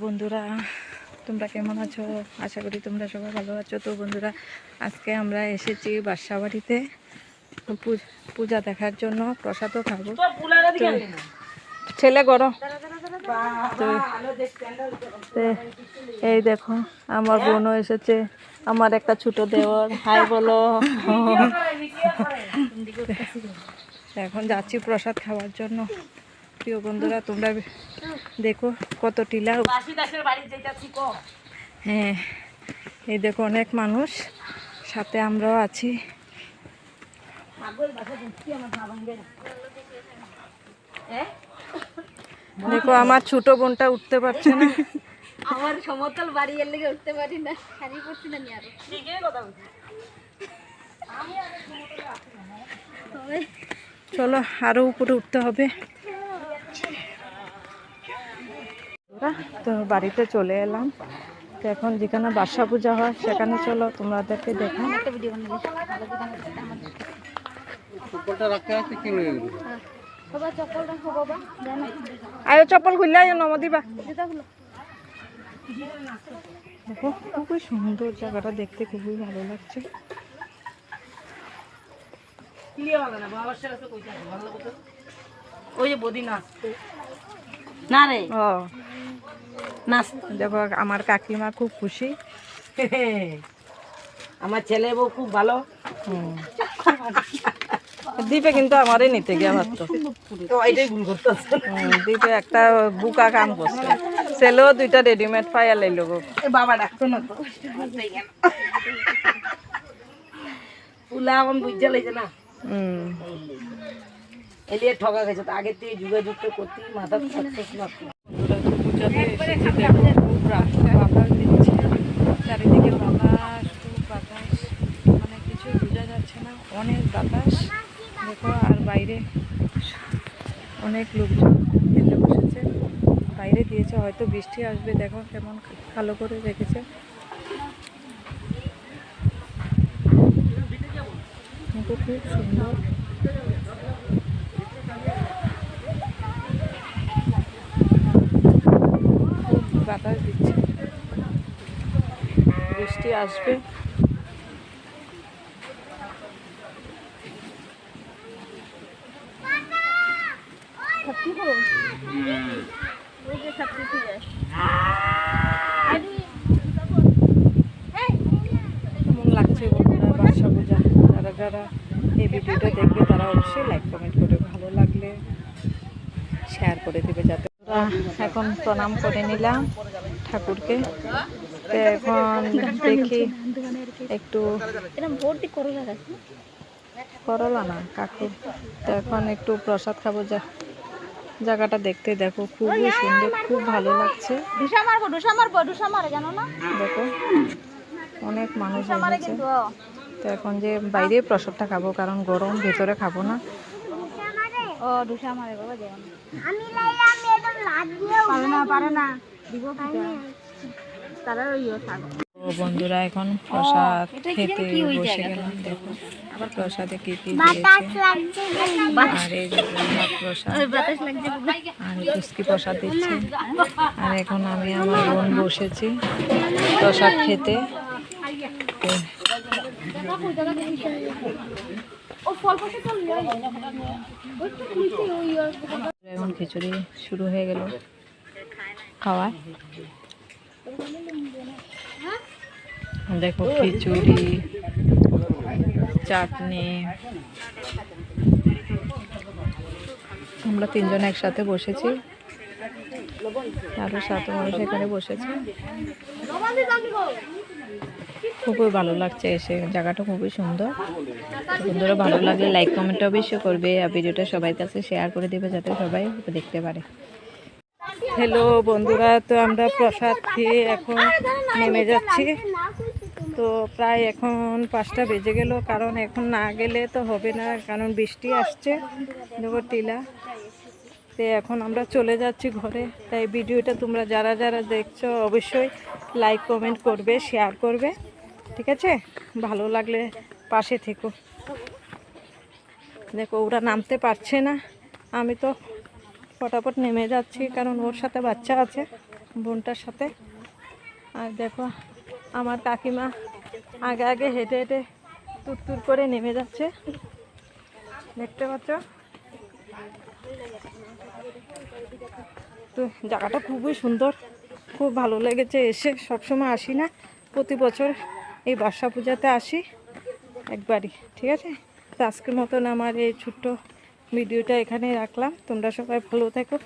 বন্ধুরা তোমরা কেমন আছো? আশা করি তোমরা সবাই ভালো আছো। তো বন্ধুরা আজকে আমরা এসেছি বাসাবাড়িতে পূজ- পূজা দেখার জন্য। প্রসাদও খাব। ছেলে গরম। এই দেখো আমার বোনও এসেছে। আমার একটা ছোট দেওর। হাই বলো। এখন যাচ্ছি প্রসাদ খাওয়ার জন্য। প্রিয় বন্ধুরা তোমরা দেখো কত টিলা হ্যাঁ এই দেখো অনেক মানুষ সাথে আমরাও আছি। দেখো আমার ছোট বোনটা উঠতে পারছে না। আমার সমতল বাড়ি এর লেগে উঠতে পারি না। শাড়ি পরছি না নি আরও তবে চলো আরও উপরে উঠতে হবে। তো বাড়িতে চলে এলাম। তো এখন যেখানে বাসা পূজা হয় সেখানে চলো তোমাদেরকে হয়ে জানো আয়ো চপ্পল খুললে আয়ো নম দিবা। দেখো খুবই সুন্দর জায়গাটা দেখতে খুবই ভালো লাগছে। ওই যে বদি না রে। ও। নাচ দেখো আমার কাকিমা খুব খুশি। আমার ছেলে বউ খুব ভালো। দীপে কিন্তু আমারই নিতে গিয়ে ভাবতো তো এটাই ভুল করতেছে। হুম, দীপে একটা বুকা কাম করছে। ছেলেও দুইটা রেডিমেড পাইয়া লাইল গো। বাবা ডাকতো না তো। পুলা আমার বুঝতে লাগছে না। হুম। এলিয়ে ঠকা গেছে। তো আগের থেকে যোগাযোগ তো করতে মাথা পূজাতে এসেছি দেখো খুব রাস্তা বাতাস দিচ্ছে চারিদিকে বাতাস খুব বাতাস মানে কিছু বোঝা যাচ্ছে না অনেক বাতাস। দেখো আর বাইরে অনেক লোকজন খেতে বসেছে। বাইরে দিয়েছে হয়তো বৃষ্টি আসবে দেখো কেমন ভালো করে রেখেছে। খুব সুন্দর খুব বাতাস দিচ্ছে বৃষ্টি আসবে। লাগছে পূজা? যারা যারা তারা অবশ্যই লাইক কমেন্ট করে ভালো লাগলে শেয়ার করে দেবে যাতে এখন প্রণাম করে নিলাম ঠাকুরকে। তো এখন দেখি একটু করলা না? কাকু। তো এখন একটু প্রসাদ খাব যা জায়গাটা দেখতে দেখো খুবই সুন্দর খুব ভালো লাগছে। ঢুসা মারবো ঢুসা মারবো ঢুসা মারে জানো না? দেখো অনেক মানুষ এসেছে। তো এখন যে বাইরে প্রসাদটা খাব কারণ গরম ভেতরে খাব না। ও ঢুসা মারে বাবা যেও না পারে না পারে না দিব তারা ইয়ে থাকো। তো বন্ধুরা এখন প্রসাদ খেতে বসে গেলাম। দেখো। প্রসাদে কি কি দিয়েছে। আর এই যে প্রসাদ। আর পুষ্কি প্রসাদ দিচ্ছে। আর এখন আমি আমার বোন বসেছি প্রসাদ খেতে। এখন খিচুড়ি শুরু হয়ে গেল। খাওয়া দেখো খিচুড়ি, চাটনি। আমরা তিনজন একসাথে বসেছি। আরও সাত মানুষ এখানে বসেছে। খুবই ভালো লাগছে এসে। জায়গাটা খুবই সুন্দর। বন্ধুরা ভালো লাগলে লাইক কমেন্ট অবশ্যই করবে। আর ভিডিওটা সবার কাছে শেয়ার করে দেবে যাতে সবাই দেখতে পারে। হ্যালো বন্ধুরা, তো আমরা প্রসাদ খেয়ে এখন নেমে যাচ্ছি। তো প্রায় এখন পাঁচটা বেজে গেল, কারণ এখন না গেলে তো হবে না, কারণ বৃষ্টি আসছে। দেখো টিলা। তো এখন আমরা চলে যাচ্ছি ঘরে। তাই ভিডিওটা তোমরা যারা যারা দেখছ, অবশ্যই লাইক কমেন্ট করবে শেয়ার করবে। ঠিক আছে? ভালো লাগলে পাশে থেকো। দেখো, ওরা নামতে পারছে না। আমি তো ফটাফট নেমে যাচ্ছি, কারণ ওর সাথে বাচ্চা আছে, বোনটার সাথে। আর দেখো, আমার কাকিমা আগে আগে হেঁটে হেঁটে তুর করে নেমে যাচ্ছে। দেখতে পাচ্ছ? তো জায়গাটা খুবই সুন্দর, খুব ভালো লেগেছে এসে। সবসময় আসি না, প্রতি বছর এই বর্ষা পূজাতে আসি একবারই, ঠিক আছে? তো আজকের মতন আমার এই ছোট্ট ভিডিওটা এখানে রাখলাম। তোমরা সবাই ভালো থেকো।